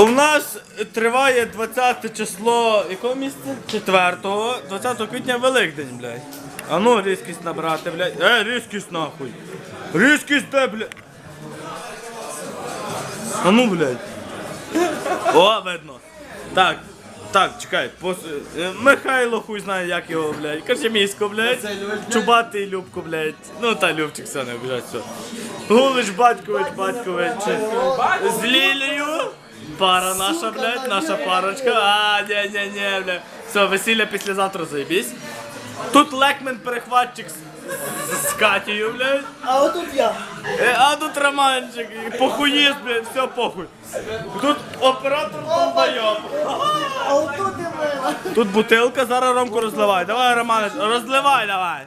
У нас триває 20 число. Якого місяця? 4 20 квітня Великдень, блядь. А ну різкість набрати, блядь. Е, різкість нахуй. Різкість де, блядь. А ну, блядь. О, видно. Так. Так, чекай, пос... е, Михайло хуй знає, як його, блядь. Кашемісько, блядь. Чубатий Любко, блядь. Ну та Любчик все не обіжать, все. Гулич Батькович, Батькович. З Лілією. Пара наша, блядь, наша парочка. А, ні, ні, ні, блядь. Все, весілля післязавтра заєбісь. Тут Лекмен перехватчик з, з Катією, блядь. А отут я. Е, а тут Романчик, і похуїст, блядь, все похуй. Тут оператор долбойоб. А отут і мене. Тут бутилка, зараз Ромку розливай. Давай, Романе, розливай, давай.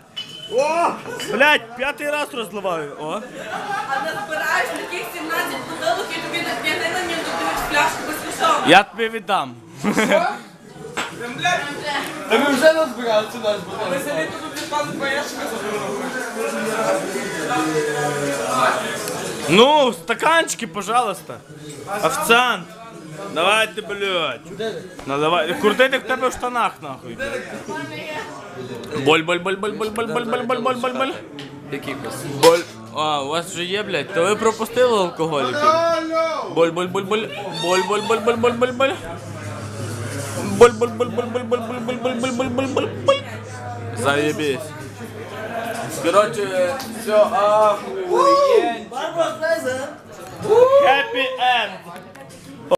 О! Блять, п'ятий раз розливаю. О. А збираєш таких 17 бутилок Я тобі віддам. Та ми вже назбирали сюди ж Ви самі тут відпали поїжджика Ну, стаканчики, пожалуйста. Офіціант. Давайте, блядь. Наливай. Курдити в тебе в штанах, нахуй. Боль, боль, боль, боль, боль, боль, боль, боль, боль, боль, боль, боль. Якихось. Боль. А, у вас вже є, блядь, то ви пропустили алкоголіків. Боль, боль, боль, боль. Боль, боль, боль, боль, боль, боль, боль. Боль, боль, боль, боль, боль, боль, боль, боль, боль, боль, боль, боль, боль, боль. Заєбісь. Короче, все, ахуєнь. Барбара Стрейзен. Happy end.